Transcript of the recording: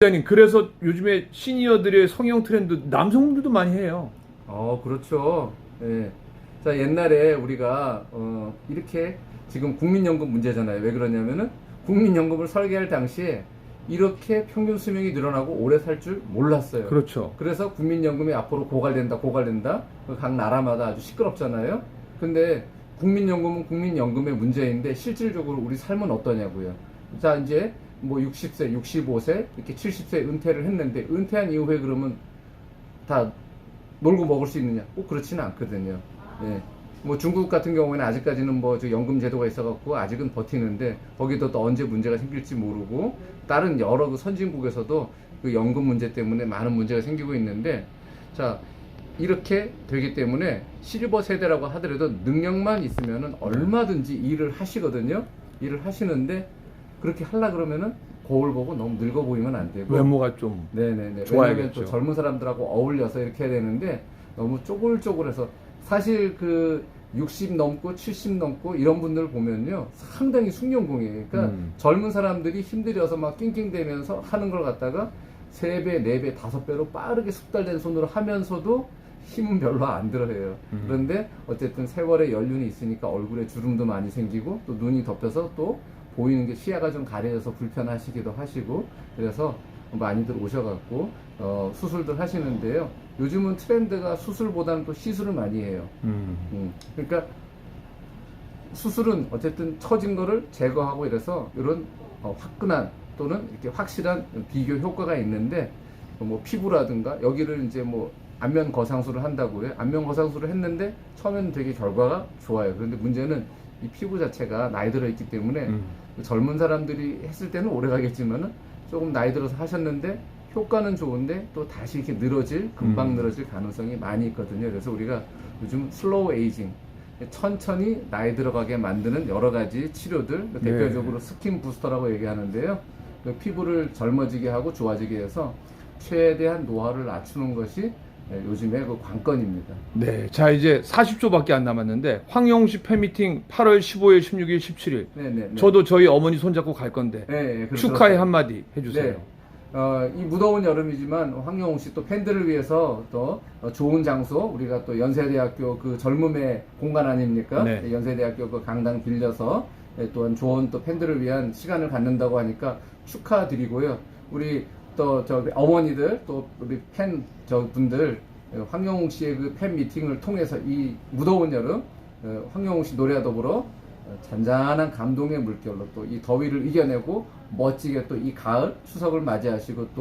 기자님 그래서 요즘에 시니어들의 성형 트렌드 남성들도 많이 해요. 어, 그렇죠. 예. 자, 옛날에 우리가, 어, 이렇게 지금 국민연금 문제잖아요. 왜 그러냐면은 국민연금을 설계할 당시에 이렇게 평균 수명이 늘어나고 오래 살 줄 몰랐어요. 그렇죠. 그래서 국민연금이 앞으로 고갈된다, 고갈된다. 그각 나라마다 아주 시끄럽잖아요. 근데 국민연금은 국민연금의 문제인데 실질적으로 우리 삶은 어떠냐고요. 자, 이제 뭐 60세, 65세, 이렇게 70세 은퇴를 했는데 은퇴한 이후에 그러면 다 놀고 먹을 수 있느냐? 꼭 그렇지는 않거든요. 예. 뭐 중국 같은 경우에는 아직까지는 뭐저 연금 제도가 있어갖고 아직은 버티는데 거기도 또 언제 문제가 생길지 모르고 다른 여러 그 선진국에서도 그 연금 문제 때문에 많은 문제가 생기고 있는데 자 이렇게 되기 때문에 실버 세대라고 하더라도 능력만 있으면은 얼마든지 일을 하시거든요. 일을 하시는데 그렇게 하려 그러면은 거울 보고 너무 늙어 보이면 안 되고 외모가 좀 네네네. 좋아야겠죠. 또 젊은 사람들하고 어울려서 이렇게 해야 되는데 너무 쪼글쪼글해서 사실 그 60 넘고 70 넘고 이런 분들 보면요 상당히 숙련공이에요. 그러니까 음. 젊은 사람들이 힘들여서 막 낑낑대면서 하는 걸 갖다가 3배, 4배, 5배로 빠르게 숙달된 손으로 하면서도 힘은 별로 안 들어해요. 음. 그런데 어쨌든 세월의 연륜이 있으니까 얼굴에 주름도 많이 생기고 또 눈이 덮여서 또 보이는 게 시야가 좀 가려져서 불편하시기도 하시고 그래서 많이들 오셔갖고 어, 수술들 하시는데요. 요즘은 트렌드가 수술보다는 또 시술을 많이 해요. 음. 음, 그러니까 수술은 어쨌든 처진 거를 제거하고 이래서 이런 어, 화끈한 또는 이렇게 확실한 비교 효과가 있는데 뭐 피부라든가 여기를 이제 뭐 안면 거상술을 한다고요. 안면 거상술을 했는데 처음에는 되게 결과가 좋아요. 그런데 문제는 이 피부 자체가 나이 들어 있기 때문에 음. 젊은 사람들이 했을 때는 오래 가겠지만은 조금 나이 들어서 하셨는데 효과는 좋은데 또 다시 이렇게 늘어질 금방 음. 늘어질 가능성이 많이 있거든요. 그래서 우리가 요즘 슬로우 에이징 천천히 나이 들어가게 만드는 여러 가지 치료들 네. 대표적으로 스킨 부스터라고 얘기하는데요. 그 피부를 젊어지게 하고 좋아지게 해서 최대한 노화를 낮추는 것이 예, 요즘의 그 관건입니다. 네. 자 이제 40초밖에 안 남았는데 황영식 팬미팅 8월 15일, 16일, 17일. 네네. 저도 저희 어머니 손잡고 갈 건데 네, 네, 그렇- 축하의 한마디 해주세요. 네. 어, 이 무더운 여름이지만 황영웅 씨 또 팬들을 위해서 또 어, 좋은 장소 우리가 또 연세대학교 그 젊음의 공간 아닙니까? 네. 연세대학교 그 강당 빌려서 예, 또한 좋은 또 팬들을 위한 시간을 갖는다고 하니까 축하드리고요. 우리 또 저 어머니들 또 우리 팬 저분들 어, 황영웅 씨의 그 팬 미팅을 통해서 이 무더운 여름 어, 황영웅 씨 노래와 더불어 어, 잔잔한 감동의 물결로 또 이 더위를 이겨내고 멋지게 또 이 가을 추석을 맞이하시고 또